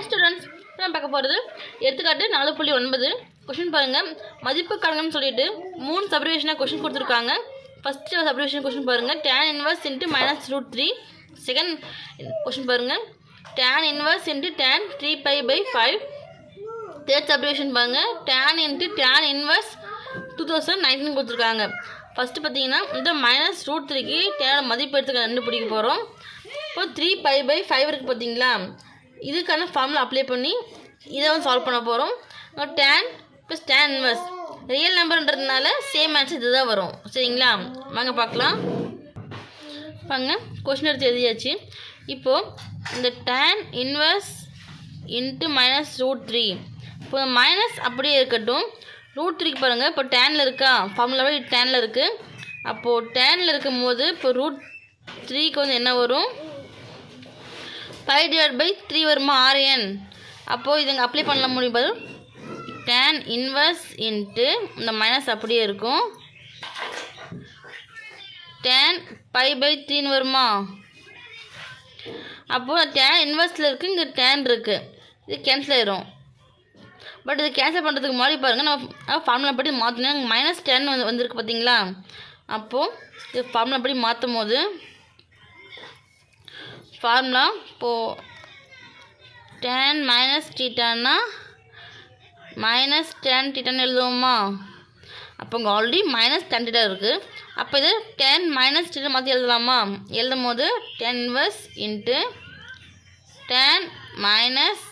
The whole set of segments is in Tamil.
ஹாய் ஸ்டூடெண்ட்ஸ் நான் பார்க்க போகிறது எடுத்துக்காட்டு நாலு புள்ளி ஒன்பது. கொஷின் பாருங்கள் மதிப்பு கணக்குன்னு சொல்லிட்டு மூணு சப்ரிவேஷனாக கொஷின் கொடுத்துருக்காங்க. ஃபஸ்ட்டு சப்ரிவேஷன் கொஷின் பாருங்கள் tan inverse into minus root three second question பாருங்கள் tan inverse into tan three pi by five third subdivision பாருங்கள் tan into tan inverse two thousand nineteen கொடுத்துருக்காங்க. ஃபஸ்ட்டு பார்த்தீங்கன்னா இந்த மைனஸ் ரூட் த்ரீக்கு டேனோட மதிப்பு எடுத்துக்க கண்டுபிடிக்க போகிறோம் இப்போ த்ரீ பை பை ஃபைவ் இருக்குது பார்த்தீங்களா? இதுக்கான ஃபார்முலா அப்ளை பண்ணி இதை வந்து சால்வ் பண்ண போகிறோம் tan plus tan inverse real நம்பர்ன்றதுனால same answer இது தான் வரும். சரிங்களா? வாங்க பார்க்கலாம். பாங்க கொஷின் எடுத்து எழுதியாச்சு. இப்போது இந்த tan inverse into minus root three இப்போ மைனஸ் அப்படியே இருக்கட்டும். ரூட் த்ரீக்கு பாருங்கள் இப்போ டேனில் இருக்கா? ஃபார்முலாவே டேனில் இருக்குது அப்போது டேனில் இருக்கும் போது இப்போ ரூட் த்ரீக்கு வந்து என்ன வரும்? ஃபைவ் டிவைட் பை த்ரீ வருமா? ஆர்என் அப்போது இதுங்க அப்ளை பண்ண முடியும் பாரு. டேன் இன்வர்ஸ் இன்ட்டு இந்த மைனஸ் அப்படியே இருக்கும். டேன் பை பை த்ரீன்னு வருமா? அப்போது டேன் இன்வர்ஸில் இருக்குது இங்கே டேன் இருக்குது இது கேன்சல் ஆயிரும். பட் இது கேன்சல் பண்ணுறதுக்கு முன்னாடி பாருங்கள் நம்ம ஃபார்முலா படி மாற்றினா மைனஸ் டென் வந்து வந்திருக்கு பார்த்தீங்களா அப்போது இது ஃபார்முலா படி மாற்றும் போது ஃபார்முலா இப்போது டென் மைனஸ் டீட்டானா மைனஸ் டென் டீட்டான்னு எழுதுவோமா? அப்போ இங்கே ஆல்ரெடி மைனஸ் டென் டீட்டா இருக்குது அப்போ இது டென் மைனஸ் டீட்டா மாற்றி எழுதலாமா? எழுதும் போது tan inverse into tan minus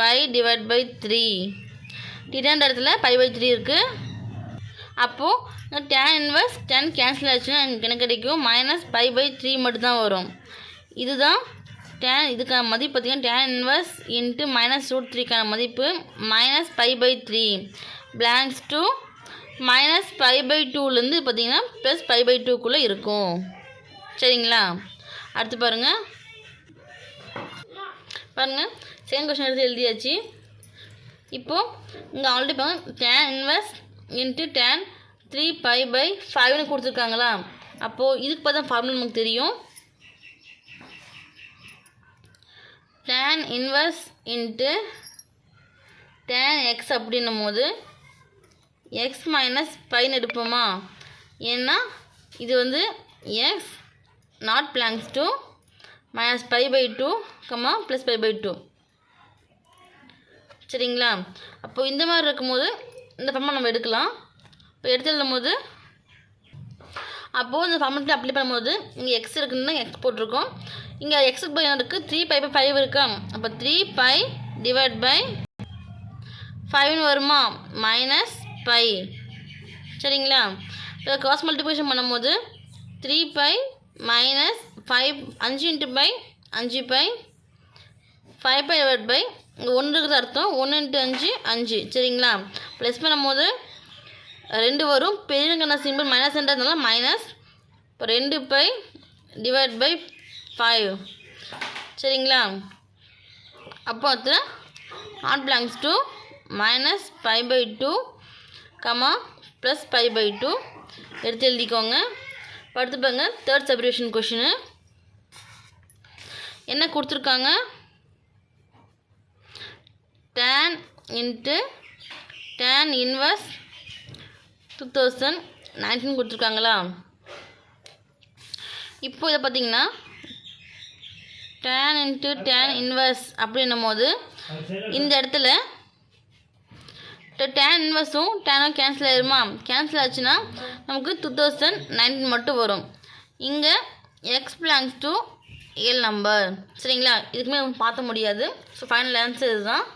pi divide by three டீட்டான்ற இடத்துல பை பை த்ரீ இருக்குது அப்போது டென் இன்வர்ஸ் டென் கேன்சல் ஆச்சுன்னா எனக்கு கிடைக்கும்? மைனஸ் பை பை த்ரீ மட்டும்தான் வரும். இதுதான் டேன் இதுக்கான மதிப்பு பார்த்தீங்கன்னா tan inverse into minus root த்ரீக்கான மதிப்பு minus pi by three belongs to minus pi by டூலேருந்து பார்த்தீங்கன்னா ப்ளஸ் பை பை டூக்குள்ளே இருக்கும். சரிங்களா? அடுத்து பாருங்கள் பாருங்கள் செகண்ட் கொஸ்டின் எடுத்து எழுதியாச்சு. இப்போது இங்கே ஆல்ரெடி பாருங்க tan inverse into tan three pi by ஃபைவ்னு கொடுத்துருக்காங்களா? அப்போது இதுக்கு பார்த்தா ஃபார்முலா நமக்கு தெரியும். Tan inverse into tan x அப்படின்னும் போது எக்ஸ் மைனஸ் பைன்னு எடுப்போமா? ஏன்னா இது வந்து x not belongs to minus pi by two comma plus pi by two சரிங்களா? அப்போது இந்த மாதிரி இருக்கும்போது இந்த ஃபார்முலா நம்ம எடுக்கலாம். இப்போ எடுத்து போது அப்போது இந்த ஃபார்முலா அப்ளை பண்ணும்போது இங்கே எக்ஸ் இருக்குன்னு எக்ஸ் போட்டிருக்கோம். இங்கே எக்ஸுக்கு பை இருக்குது த்ரீ பை பை ஃபைவ் இருக்கா? அப்போ த்ரீ பை டிவைட் பை ஃபைவ்னு வருமா? மைனஸ் பை சரிங்களா? இப்போ காஸ் மல்டிபிகேஷன் பண்ணும்போது த்ரீ பை மைனஸ் ஃபைவ் அஞ்சு இன்ட்டு பை அஞ்சு pi five pi divide by இங்கே ஒன்று இருக்கிற அர்த்தம். ஒன்று இன்ட்டு அஞ்சு அஞ்சு. சரிங்களா? ப்ளஸ் பண்ணும்போது ரெண்டு வரும். பெரியங்கண்ணா சிம்பிள் மைனஸ் என்றதுனால மைனஸ் இப்போ ரெண்டு பை டிவைட் பை ஃபைவ் சரிங்களா? அப்போ அது ஆட் belongs two minus five by two comma plus five by two எடுத்து எழுதிக்கோங்க. படுத்துப்பாங்க பாருங்க தேர்ட் செப்ரேஷன் கொஷினு என்ன கொடுத்துருக்காங்க? Tan into tan inverse two thousand nineteen கொடுத்துருக்காங்களா? இப்போ இதை பார்த்தீங்கன்னா டேன் இன்ட்டு டேன் இன்வர்ஸ் அப்படின்னும் போது இந்த இடத்துல டேன் இன்வர்ஸும் டேனும் கேன்சல் ஆயிருமா? கேன்சல் ஆச்சுன்னா நமக்கு டூ தௌசண்ட் நைன்டீன் மட்டும் வரும். இங்கே x belongs to real number சரிங்களா? இதுக்குமே பார்த்த முடியாது. ஸோ ஃபைனல் ஆன்சர் இதுதான்.